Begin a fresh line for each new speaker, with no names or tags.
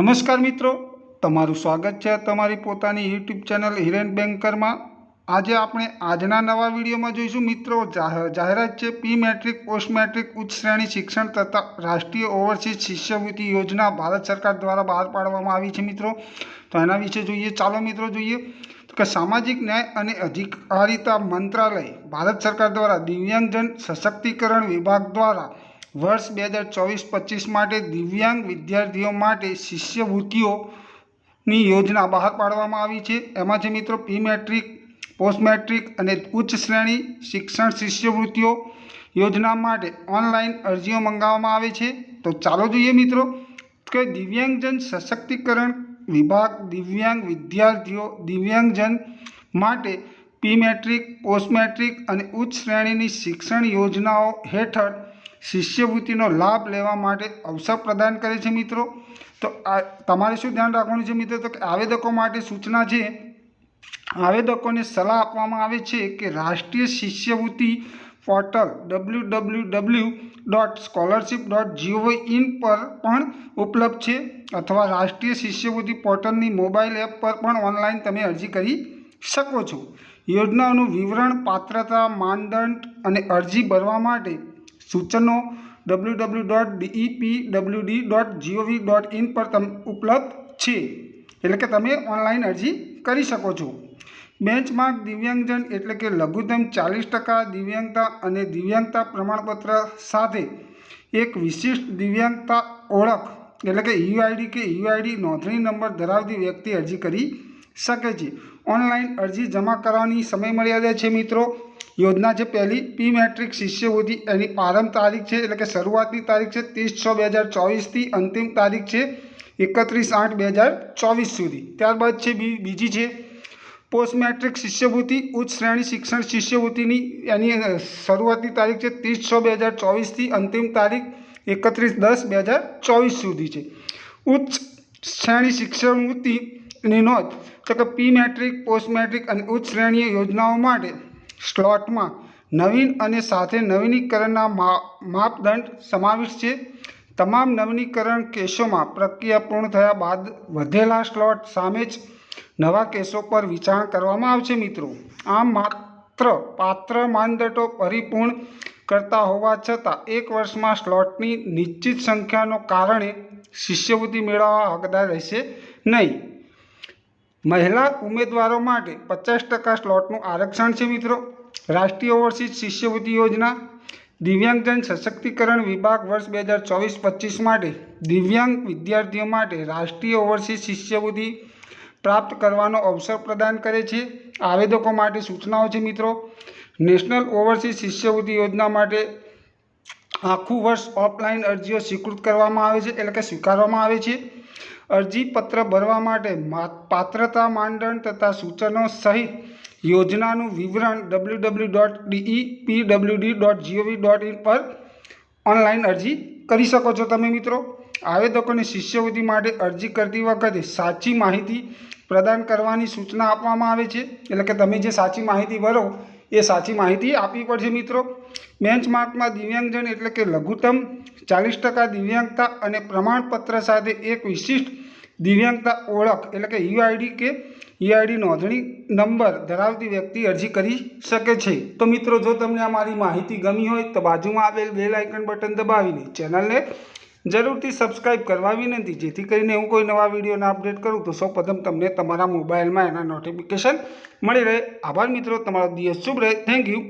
નમસ્કાર મિત્રો. તમારું સ્વાગત છે તમારી પોતાની યુટ્યુબ ચેનલ હિરેન બેન્કરમાં. આજે આપણે આજના નવા વિડીયોમાં જોઈશું મિત્રો જાહેરાત છે પી મેટ્રિક, પોસ્ટ મેટ્રિક, ઉચ્ચ શ્રેણી શિક્ષણ તથા રાષ્ટ્રીય ઓવરસીઝ શિષ્યવૃત્તિ યોજના ભારત સરકાર દ્વારા બહાર પાડવામાં આવી છે મિત્રો. તો એના વિશે જોઈએ. ચાલો મિત્રો જોઈએ. કે સામાજિક ન્યાય અને અધિકારિતા મંત્રાલય ભારત સરકાર દ્વારા દિવ્યાંગજન સશક્તિકરણ વિભાગ દ્વારા વર્ષ બે હજાર ચોવીસ પચીસ માટે દિવ્યાંગ વિદ્યાર્થીઓ માટે શિષ્યવૃત્તિઓની યોજના બહાર પાડવામાં આવી છે. એમાં છે મિત્રો પ્રી મેટ્રિક પોસ્ટ મેટ્રિક અને ઉચ્ચ શ્રેણી શિક્ષણ શિષ્યવૃત્તિઓ યોજના માટે ઓનલાઈન અરજીઓ મંગાવવામાં આવે છે. તો ચાલો જોઈએ મિત્રો કે દિવ્યાંગજન સશક્તિકરણ વિભાગ દિવ્યાંગ વિદ્યાર્થીઓ દિવ્યાંગજન માટે પ્રી મેટ્રિક પોસ્ટ મેટ્રિક અને ઉચ્ચ શ્રેણીની શિક્ષણ યોજનાઓ હેઠળ શિષ્યવૃત્તિનો લાભ લેવા માટે અવસર પ્રદાન કરે છે મિત્રો. તો તમારે શું ધ્યાન રાખવાનું છે મિત્રો? તો કે આવેદકો માટે સૂચના છે, આવેદકોને સલાહ આપવામાં આવે છે કે રાષ્ટ્રીય શિષ્યવૃત્તિ portal W W W dot scholarship dot G O V in પર પણ ઉપલબ્ધ છે અથવા રાષ્ટ્રીય શિષ્યવૃત્તિ પોર્ટલની મોબાઈલ એપ પર પણ ઓનલાઈન તમે અરજી કરી શકો છો. યોજનાઓનું વિવરણ, પાત્રતા, માનદંડ અને અરજી ભરવા માટે સૂચનો W W dot D E P W D dot G O V dot in પર તમ ઉપલબ્ધ છે. એટલે કે તમે ઓનલાઈન અરજી કરી શકો છો. બેન્ચમાર્ક દિવ્યાંગજન એટલે કે લઘુત્તમ ચાલીસ ટકા દિવ્યાંગતા અને દિવ્યાંગતા પ્રમાણપત્ર સાથે એક વિશિષ્ટ દિવ્યાંગતા ઓળખ એટલે કે યુઆઈડી કે યુઆઈડી નોંધણી નંબર ધરાવતી વ્યક્તિ અરજી કરી શકે છે. ઓનલાઈન અરજી જમા કરવાની સમય મર્યાદા છે મિત્રો. યોજના છે પહેલી પી મેટ્રિક શિષ્યવૃત્તિ એની પ્રારંભ તારીખ છે, એટલે કે શરૂઆતની તારીખ છે ત્રીસ છ બે હજાર ચોવીસથી અંતિમ તારીખ છે એકત્રીસ આઠ બે હજાર ચોવીસ સુધી. ત્યારબાદ છે બીજી છે પોસ્ટ મેટ્રિક શિષ્યવૃત્તિ, ઉચ્ચ શ્રેણી શિક્ષણ શિષ્યવૃત્તિની, એની શરૂઆતની તારીખ છે ત્રીસ છ બે હજાર ચોવીસથી અંતિમ તારીખ એકત્રીસ દસ બે હજાર ચોવીસ સુધી છે. ઉચ્ચ શ્રેણી શિક્ષણવૃત્તિની નોંધ, તો કે પી મેટ્રિક પોસ્ટ મેટ્રિક અને ઉચ્ચ શ્રેણીય યોજનાઓ માટે સ્લોટમાં નવીન અને સાથે નવીનીકરણના મા- માપદંડ સમાવિષ્ટ છે. તમામ નવીનીકરણ કેસોમાં પ્રક્રિયા પૂર્ણ થયા બાદ વધેલા સ્લોટ સામે જ નવા કેસો પર વિચારણા કરવામાં આવશે મિત્રો. આમ માત્ર પાત્ર માનદંડો પરિપૂર્ણ કરતા હોવા છતાં એક વર્ષમાં સ્લોટની નિશ્ચિત સંખ્યાનો કારણે શિષ્યવૃત્તિ મેળવવા હકદાર રહેશે નહીં. મહિલા ઉમેદવારો માટે પચાસ ટકા સ્લોટનું આરક્ષણ છે મિત્રો. રાષ્ટ્રીય ઓવરસીઝ શિષ્યવૃત્તિ યોજના દિવ્યાંગજન સશક્તિકરણ વિભાગ વર્ષ બે હજાર ચોવીસ પચીસ માટે દિવ્યાંગ વિદ્યાર્થીઓ માટે રાષ્ટ્રીય ઓવરસીઝ શિષ્યવૃત્તિ પ્રાપ્ત કરવાનો અવસર પ્રદાન કરે છે. આવેદકો માટે સૂચનાઓ છે મિત્રો. નેશનલ ઓવરસીઝ શિષ્યવૃત્તિ યોજના માટે આખું વર્ષ ઓફલાઈન અરજીઓ સ્વીકૃત કરવામાં આવે છે, એટલે કે સ્વીકારવામાં આવે છે. અરજી પત્ર ભરવા માટે પાત્રતા માનદંડ તથા સૂચનો સહિત યોજનાનું વિવરણ W W dot D E W D dot G O V dot in પર ઓનલાઈન અરજી કરી શકો છો તમે મિત્રો. આવેદકોને શિષ્યવૃત્તિ માટે અરજી કરતી વખતે સાચી માહિતી પ્રદાન કરવાની સૂચના આપવામાં આવે છે. એટલે કે તમે જે સાચી માહિતી ભરો, એ સાચી માહિતી આપવી પડશે મિત્રો. બેન્ચમાર્કમાં દિવ્યાંગજન એટલે કે લઘુત્તમ ચાલીસ ટકા દિવ્યાંગતા અને પ્રમાણપત્ર સાથે એક વિશિષ્ટ દિવ્યાંગતા ઓળખ એટલે કે યુઆઈડી કે યુઆઈડી નોંધણી નંબર ધરાવતી વ્યક્તિ અરજી કરી શકે છે. તો મિત્રો, જો તમને આ મારી માહિતી ગમી હોય તો બાજુમાં આવેલ બેલ આઇકન બટન દબાવીને ચેનલને જરૂરથી સબસ્ક્રાઇબ કરવા વિનંતી. જેથી કરીને હું કોઈ નવા વિડીયોને અપડેટ કરું તો સૌપ્રથમ તમને તમારા મોબાઈલમાં એના નોટિફિકેશન મળી રહે. આભાર મિત્રો, તમારો દિવસ શુભ રહે. Thank you.